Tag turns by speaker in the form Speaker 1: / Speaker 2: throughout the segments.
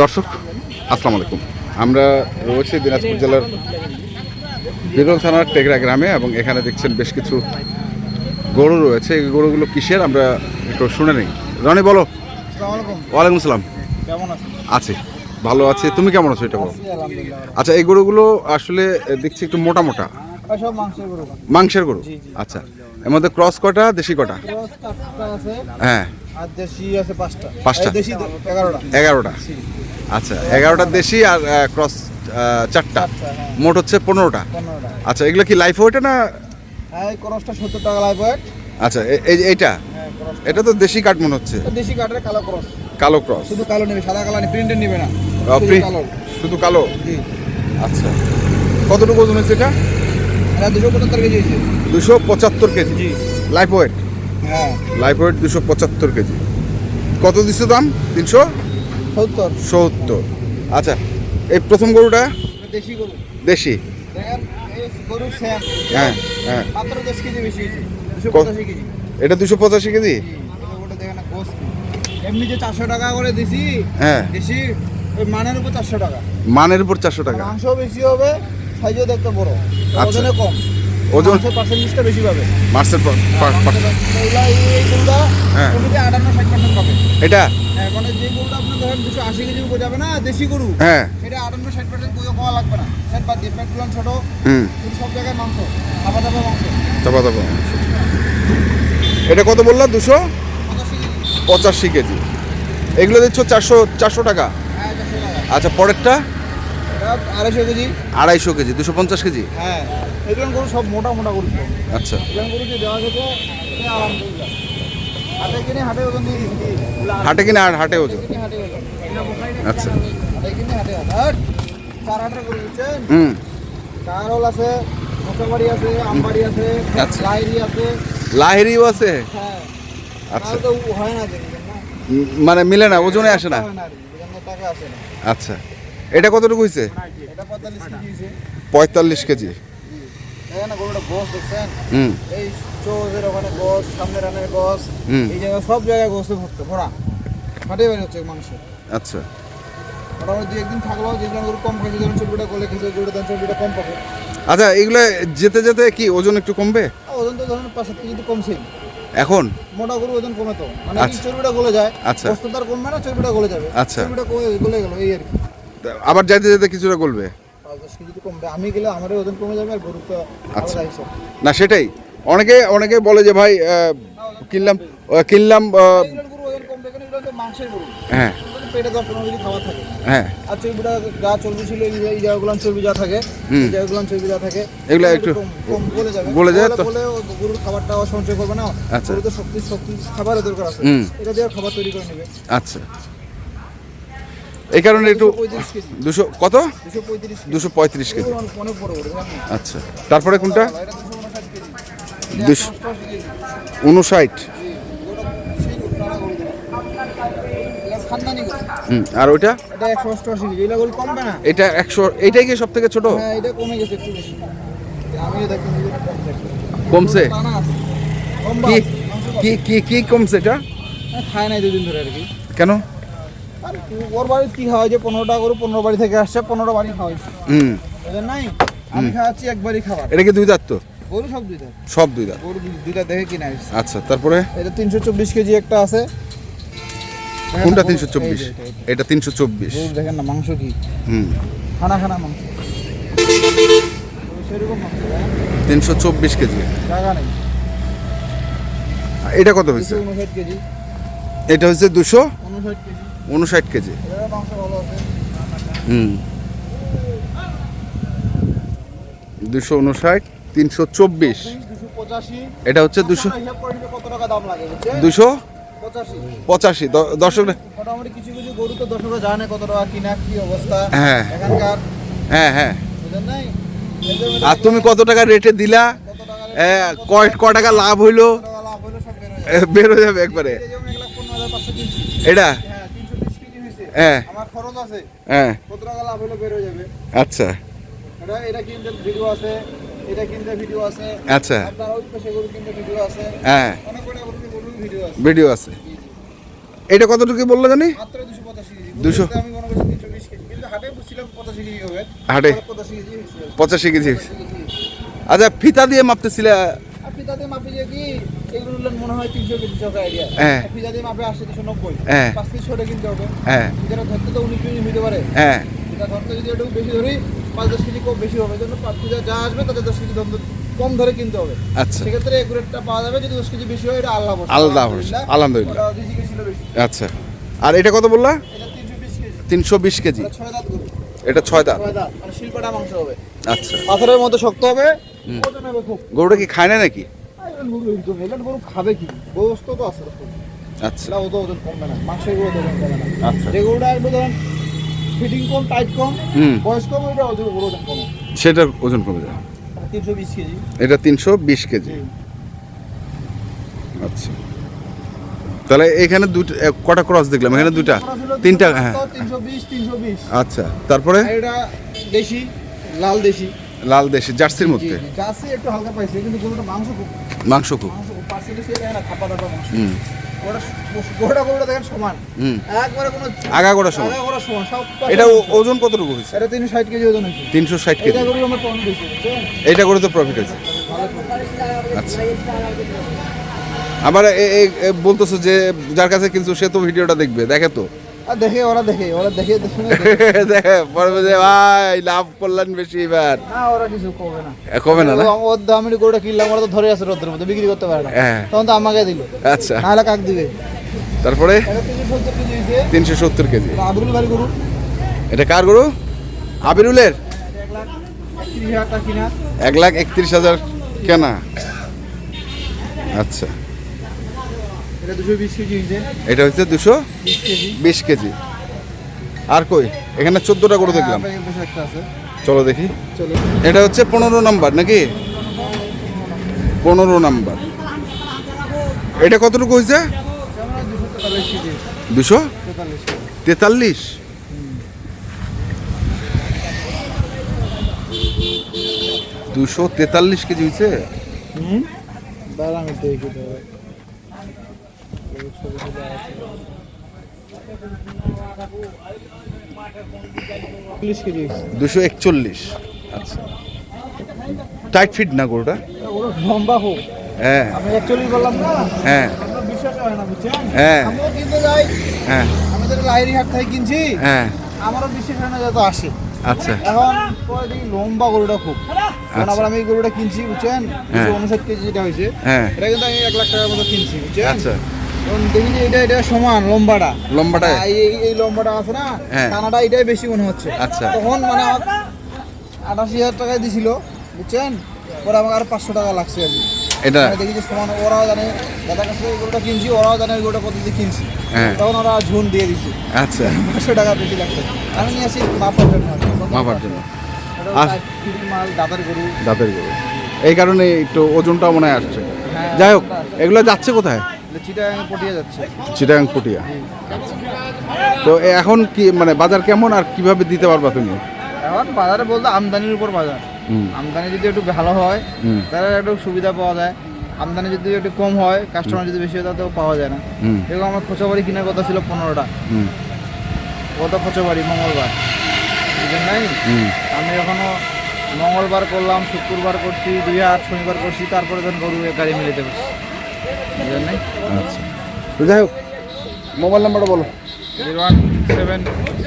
Speaker 1: দর্শক আসসালামু আলাইকুম। আমরা রয়েছি দিনাজপুর জেলার বিরল থানার টেকরা গ্রামে এবং এখানে দেখছেন বেশ কিছু গরু রয়েছে। এই গরুগুলো কিসের? আমরা একটু শুনে নিই। রনি বলো। ওয়ালাইকুম আসসালাম।
Speaker 2: কেমন
Speaker 1: আছি। ভালো আছি। তুমি কেমন আছো এটা বলো? আচ্ছা এই গরুগুলো আসলে দেখছি একটু মোটা মোটা।
Speaker 2: মাংসের গরু।
Speaker 1: আচ্ছা। এর মধ্যে ক্রস কটা দেশি কটা? হ্যাঁ।
Speaker 2: আর দেশি আছে পাঁচটা। এগারোটা।
Speaker 1: আচ্ছা এগারোটা দেশি আর ক্রস চারটা।
Speaker 2: হ্যাঁ।
Speaker 1: মোট হচ্ছে পনেরোটা? আচ্ছা এগুলো কি লাইফ ওয়েটে না?
Speaker 2: হ্যাঁ ক্রসটা সত্তর টাকা লাইভ ওয়েট
Speaker 1: আচ্ছা এই এইটা?
Speaker 2: হ্যাঁ
Speaker 1: এটা তো দেশি কাঠ মনে হচ্ছে।
Speaker 2: দেশি কাঠের কালো ক্রস।
Speaker 1: কালো ক্রস।
Speaker 2: শুধু কালো নেবে সাদা কালো নেবে প্রিন্টের নেবে না। শুধু কালো।
Speaker 1: আচ্ছা। কতটুকু ওজন এটা
Speaker 2: এটা? দুশো পঁচাত্তর কেজি
Speaker 1: লাইফ ওয়েট
Speaker 2: হ্যাঁ।
Speaker 1: লাইফ ওয়েট দুশো পঁচাত্তর কেজি। কত দিচ্ছে দাম? তিনশো?
Speaker 2: সত্তর।
Speaker 1: সত্তর। আচ্ছা এই প্রথম গরুটা?
Speaker 2: দেশি গরু।
Speaker 1: দেশি?
Speaker 2: গরু
Speaker 1: হ্যাঁ হ্যাঁ। এটা দুশো পঁচাশি কেজি।
Speaker 2: এমনি যে চারশো টাকা করে দিছি
Speaker 1: হ্যাঁ।
Speaker 2: দেশি মানের উপর চারশো টাকা।
Speaker 1: মানের উপর চারশো টাকা।
Speaker 2: মাংস বেশি হবে সাইজও দেখতে বড়।
Speaker 1: আচ্ছা।
Speaker 2: ওজনে কম।
Speaker 1: ওজন?
Speaker 2: পার্সেন্টেজটা বেশি পাবে। গরুটা
Speaker 1: হ্যাঁ। এটা?
Speaker 2: হ্যাঁ মানে যে গরুটা ধরেন দুশো আশি কেজি উপর যাবে না দেশি গরু
Speaker 1: হ্যাঁ।
Speaker 2: এটা আটান্ন ষাট পার্সেন্ট খাওয়া লাগবে না। বাদ দিয়ে ছোট
Speaker 1: হুম।
Speaker 2: সব জায়গায় মাংস মাংস।
Speaker 1: তারপর এটা কত বললা দুশো?
Speaker 2: পঁচাশি কেজি।
Speaker 1: এগুলো দিচ্ছ চারশো চারশো টাকা?
Speaker 2: হ্যাঁ
Speaker 1: আচ্ছা পরেরটা?
Speaker 2: আড়াইশো কেজি।
Speaker 1: আড়াইশো কেজি দুশো পঞ্চাশ কেজি?
Speaker 2: হ্যাঁ এগুলো গরু সব মোটা মোটা গরু
Speaker 1: আচ্ছা।
Speaker 2: এগুলো গরু যে দেওয়া গেছে হাটে কিনে হাটে ওজন দিয়ে
Speaker 1: হাটে কিনা আর হাটে ওজন? আচ্ছা।
Speaker 2: হাটে কিনে হাটে ওজন চার হাটের গরু বুঝছেন
Speaker 1: হুম।
Speaker 2: কারল আছে আছে আমবাড়ি আছে
Speaker 1: আচ্ছা।
Speaker 2: লাইরি আছে।
Speaker 1: লাহেরিও আছে?
Speaker 2: হ্যাঁ।
Speaker 1: আচ্ছা।
Speaker 2: তো হয় না
Speaker 1: মানে মিলে না ওজনে আসে না?
Speaker 2: না না, টাকা আসে না।
Speaker 1: আচ্ছা। এটা কতটুকু হয়েছে
Speaker 2: এটা পঁয়তাল্লিশ কেজি
Speaker 1: হুম।
Speaker 2: এই ওখানে গোস সামনে রানের গোস। এই জায়গায় সব জায়গায় গোসে ভর্তি ভরা। ফাটে বের হচ্ছে মাংস
Speaker 1: আচ্ছা।
Speaker 2: মোটামুটি দু একদিন থাকলেও যেগুলো গরু কম খাইছে যেমন চর্বিটা গলে খেয়েছে গরুটা দাম চর্বিটা কম পাবে।
Speaker 1: আচ্ছা এগুলো যেতে যেতে কি ওজন একটু কমবে?
Speaker 2: ওজন তো ধরেন পাঁচ সাত কেজি তো
Speaker 1: এখন?
Speaker 2: মোটা গরু ওজন কমে তো। মানে
Speaker 1: আচ্ছা।
Speaker 2: চর্বিটা গলে যায়
Speaker 1: আচ্ছা।
Speaker 2: তার কমবে না চর্বিটা গলে যাবে।
Speaker 1: আচ্ছা।
Speaker 2: চর্বিটা গলে গেল এই আর কি।
Speaker 1: আবার যাইতে যেতে কিছুটা গলবে?
Speaker 2: কমবে। আমি গেলে আমারও ওজন কমে যাবে আর গরু তো
Speaker 1: আচ্ছা। না সেটাই। অনেকে অনেকে বলে যে ভাই কিনলাম কিনলাম হ্যাঁ।
Speaker 2: পেটে দশ পনেরো কেজি খাবার থাকে।
Speaker 1: হ্যাঁ।
Speaker 2: আর চর্বিটা যা চর্বি ছিল এই যে- জায়গাগুলো চর্বি যা থাকে
Speaker 1: হুম।
Speaker 2: এই জায়গাগুলো চর্বি যা থাকে
Speaker 1: এগুলো একটু
Speaker 2: কম- কম গলে যাবে।
Speaker 1: গলে যায় তো?
Speaker 2: বলে গরুর খাবারটা সঞ্চয় করবে না।
Speaker 1: আচ্ছা।
Speaker 2: তো শক্তি শক্তি খাবারের দরকার আছে। এটা দিয়ে খাবার তৈরি করে নেবে।
Speaker 1: আচ্ছা। এই কারণে একটু দুশো কত?
Speaker 2: দুশো পঁয়ত্রিশ কেজি?
Speaker 1: আচ্ছা তারপরে কোনটা?
Speaker 2: দুশো উনষাট।
Speaker 1: হুম আর ওইটা?
Speaker 2: এটা একশো
Speaker 1: এইটাই কি সব থেকে ছোট?
Speaker 2: হ্যাঁ।
Speaker 1: কমছে? কি। কি কি কমছে এটা?
Speaker 2: খায় নাই দুদিন ধরে আর কি।
Speaker 1: কেন?
Speaker 2: আর ওর বাড়ি কি খাওয়া যে পনেরোটা গরু পনেরো বাড়ি থেকে আসছে পনেরো বাড়ি খাওয়াইছে
Speaker 1: হুম।
Speaker 2: ওদের নাই আমি খাওয়াচ্ছি একবারই খাবার।
Speaker 1: এটা কি দুই দাঁত তো?
Speaker 2: গরু সব দুইটা
Speaker 1: সব দুই দাঁত।
Speaker 2: গরু দুই- দুইটা দেখে কিনে আসছে।
Speaker 1: আচ্ছা তারপরে?
Speaker 2: এটা তিনশো চব্বিশ কেজি একটা আছে।
Speaker 1: কোনটা তিনশো চব্বিশ?
Speaker 2: এটা,
Speaker 1: তিনশো চব্বিশ।
Speaker 2: দেখেন না মাংস কি?
Speaker 1: হুম।
Speaker 2: খানা খানা মাংস। হ্যাঁ?
Speaker 1: তিনশো চব্বিশ কেজি।
Speaker 2: নেই।
Speaker 1: এটা কত হয়েছে? এটা হচ্ছে দুশো?
Speaker 2: উনষাট কেজি।
Speaker 1: উনষাট কেজি। হুম। দুশো উনষাট তিনশো চব্বিশ। এটা হচ্ছে দুশো দুশো
Speaker 2: পঁচাশি।
Speaker 1: দর্শক
Speaker 2: মোটামুটি কিছু কিছু গরু তো দর্শকরা জানে কত টাকা কিনা কি অবস্থা।
Speaker 1: হ্যাঁ। হ্যাঁ হ্যাঁ। আর তুমি কত টাকা রেটে দিলা? কয় ক টাকা লাভ হইল?
Speaker 2: বের যাবে
Speaker 1: বের যাবে একবারে। এটা
Speaker 2: হ্যাঁ তিনশো বিশ কেজি হয়েছে
Speaker 1: হ্যাঁ।
Speaker 2: আমার খরচ আছে।
Speaker 1: হ্যাঁ।
Speaker 2: কত টাকা লাভ হলো বের হয়ে যাবে।
Speaker 1: আচ্ছা।
Speaker 2: এটা এটা কিনতে ভিডিও আছে এটা কিনতে ভিডিও আছে।
Speaker 1: আচ্ছা।
Speaker 2: আপনার ওই পাশে গরু কিনতে ভিডিও আছে।
Speaker 1: হ্যাঁ।
Speaker 2: অনেক কটা গরু ভিডিও আছে।
Speaker 1: ভিডিও আছে। এটা কতটুকু বলল জানি?
Speaker 2: মাত্র কেজি। আমি মনে করছি পঁচাশি কেজি হবে।
Speaker 1: হাটে।
Speaker 2: পঁচাশি কেজি হয়েছে।
Speaker 1: পঁচাশি কেজি আচ্ছা ফিতা দিয়ে মাপতেছিলে?
Speaker 2: আর ফিতাতে মাপে যে কি? মনে হয় তিনশো কেজি চকা
Speaker 1: হ্যাঁ।
Speaker 2: দিয়ে মাপে আসছে নব্বই।
Speaker 1: হ্যাঁ।
Speaker 2: পাঁচ কেজি ছোটো কিনতে হবে।
Speaker 1: হ্যাঁ।
Speaker 2: ফিতাটা ধরতে তো উনিশ কেজি পারে।
Speaker 1: হ্যাঁ।
Speaker 2: ধরতে যদি একটু বেশি ধরি পাঁচ দশ কেজি কম বেশি হবে। জন্য পাঁচ ফিতা যা আসবে তাতে দশ কেজি কম ধরে কিনতে হবে।
Speaker 1: আচ্ছা।
Speaker 2: সেক্ষেত্রে একুরেটটা পাওয়া যাবে। যদি দশ কেজি বেশি হয় এটা আল্লাহ
Speaker 1: আল্লাহ আলহামদুলিল্লাহ। আচ্ছা। আর এটা কত বললা?
Speaker 2: এটা তিনশো বিশ কেজি। এটা ছয় দাঁত মানে শিল্পাটা মাংস হবে।
Speaker 1: আচ্ছা।
Speaker 2: পাথরের মতো শক্ত হবে।
Speaker 1: গরুটা কি খায় না নাকি?
Speaker 2: গরু গরু খাবে কি? তো আছে
Speaker 1: আচ্ছা।
Speaker 2: এটা অত ওজন কমবে না মাংসের গরু ওজন কমবে না।
Speaker 1: আচ্ছা।
Speaker 2: যে গরুটা একটু ধরেন ফিটিং কম টাইট কম বয়স কম ওইটা ওজন গরু ওজন কম।
Speaker 1: সেটার ওজন কমে যায়
Speaker 2: তিনশো বিশ কেজি।
Speaker 1: এটা তিনশো বিশ কেজি। আচ্ছা। তাহলে এখানে দুটো কটা ক্রস দেখলাম? এখানে দুটা। তিনটা হ্যাঁ। আচ্ছা। তারপরে?
Speaker 2: এটা দেশি লাল দেশি।
Speaker 1: লাল দেশি জার্সির মধ্যে?
Speaker 2: জার্সি একটু হালকা পাইছে কিন্তু গরুটা মাংস খুব।
Speaker 1: মাংস হুম। এটা ওজন কতটুকু হয়েছে?
Speaker 2: এটা তিনশো ষাট কেজি এটা
Speaker 1: করে তো প্রফিট হয়েছে। আচ্ছা। আবার বলতেছো যে যার কাছে কিন্তু সে তো ভিডিওটা দেখবে দেখে তো।
Speaker 2: দেখে ওরা দেখে ওরা দেখে
Speaker 1: দেখে বলবে যে ভাই লাভ করলেন বেশি এবার।
Speaker 2: না ওরা কিছু করবে না।
Speaker 1: কমে না
Speaker 2: ওর দামের গরুটা কিনলাম ওরা তো ধরে আছে রোদ্রের মধ্যে বিক্রি করতে পারে না।
Speaker 1: হ্যাঁ।
Speaker 2: তখন তো আমাকে দিল।
Speaker 1: আচ্ছা।
Speaker 2: নাহলে কাক দিবে?
Speaker 1: তারপরে?
Speaker 2: তিনশো সত্তর কেজি আবরুল গরু।
Speaker 1: এটা কার গরু? আবিরুলের?
Speaker 2: এক লাখ একত্রিশ হাজার কেনা।
Speaker 1: আচ্ছা।
Speaker 2: এটা
Speaker 1: হচ্ছে দুশো
Speaker 2: বিশ কেজি।
Speaker 1: আর কই? এখানে চোদ্দোটা করে দেখলাম।
Speaker 2: হ্যাঁ, আছে।
Speaker 1: চলো দেখি। এটা হচ্ছে পনেরো নাম্বার নাকি? পনেরো নাম্বার। এটা কতটুকু হয়েছে?
Speaker 2: দুশো? তেতাল্লিশ।
Speaker 1: দুশো
Speaker 2: তেতাল্লিশ কেজি
Speaker 1: হয়েছে? দুশো একচল্লিশ। আচ্ছা। টাইট ফিট না গরুটা?
Speaker 2: লম্বা হোক।
Speaker 1: হ্যাঁ।
Speaker 2: আমি বললাম না।
Speaker 1: হ্যাঁ।
Speaker 2: হয় না বুঝছেন?
Speaker 1: হ্যাঁ। হ্যাঁ।
Speaker 2: লাইরি হাট থেকে কিনছি
Speaker 1: হ্যাঁ।
Speaker 2: আমারও বিশ্বাস হয় না যত আসে।
Speaker 1: আচ্ছা।
Speaker 2: এখন লম্বা গরুটা খুব। কারণ
Speaker 1: আচ্ছা।
Speaker 2: আবার আমি এই গরুটা কিনছি বুঝছেন?
Speaker 1: হ্যাঁ।
Speaker 2: উনষাট কেজি যেটা হয়েছে
Speaker 1: হ্যাঁ।
Speaker 2: এটা কিন্তু আমি এক লাখ টাকার মতো কিনছি বুঝছেন?
Speaker 1: আচ্ছা।
Speaker 2: দেখি যে এটা এটা সমান লম্বাটা।
Speaker 1: লম্বাটা?
Speaker 2: এই এই লম্বাটা আছে না
Speaker 1: হ্যাঁ।
Speaker 2: টানাটা এটাই বেশি মনে হচ্ছে।
Speaker 1: আচ্ছা।
Speaker 2: তখন মানে হাজার টাকায় দিছিল বুঝছেন? পরে আমাকে আর পাঁচশো টাকা লাগছে আর কি।
Speaker 1: এটা?
Speaker 2: দেখি যে সমান ওরাও জানে দাদার কাছে গরুটা কিনছি ওরাও জানে এই গরুটা কত দিয়ে কিনছি।
Speaker 1: হ্যাঁ।
Speaker 2: তখন ওরা ঝুন দিয়ে
Speaker 1: আচ্ছা।
Speaker 2: পাঁচশো টাকা বেশি লাগছে। আমি নিয়ে আসি মাপার জন্য।
Speaker 1: মাপার
Speaker 2: মাল দাদার গরু।
Speaker 1: দাঁতের গরু। এই কারণে একটু ওজনটা মনে হয় আসছে।
Speaker 2: হ্যাঁ,
Speaker 1: যাই হোক এগুলো যাচ্ছে কোথায়?
Speaker 2: চিটাগাং পটিয়ে
Speaker 1: তো এখন কি মানে বাজার কেমন আর কীভাবে দিতে পারবা তুমি?
Speaker 2: এখন বাজারে বলতে আমদানির উপর বাজার। আমদানি যদি একটু ভালো হয় তাহলে একটু সুবিধা পাওয়া যায়। আমদানি যদি একটু কম হয় কাস্টমার যদি বেশি হয় তাতেও পাওয়া যায় না। এরকম আমার খোঁচাবাড়ি কেনার কথা ছিল পনেরোটা। গত খোঁচাবাড়ি মঙ্গলবার। নাই? আমি এখনও মঙ্গলবার করলাম শুক্রবার করছি দুই হাট শনিবার করছি তারপরে ধরুন গরু গাড়ি মিলিতে পারছি
Speaker 1: আচ্ছা। তো যাই হোক মোবাইল নাম্বারটা বলো।
Speaker 2: Zero one seven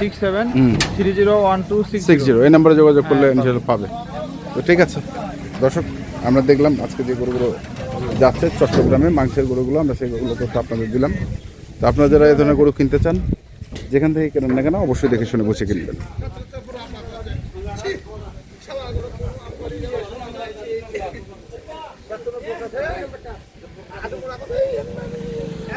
Speaker 2: six seven three zero one two six
Speaker 1: six zero এই নাম্বারে যোগাযোগ করলে ইনশাল্লাহ পাবে। তো ঠিক আছে। দর্শক আমরা দেখলাম আজকে যে গরুগুলো যাচ্ছে চট্টগ্রামে মাংসের গরুগুলো আমরা সেই গরুগুলো তথ্য আপনাদের দিলাম। তো আপনারা যারা এই ধরনের গরু কিনতে চান যেখান থেকে কেনেন না কেন অবশ্যই দেখে শুনে বসে কিনবেন।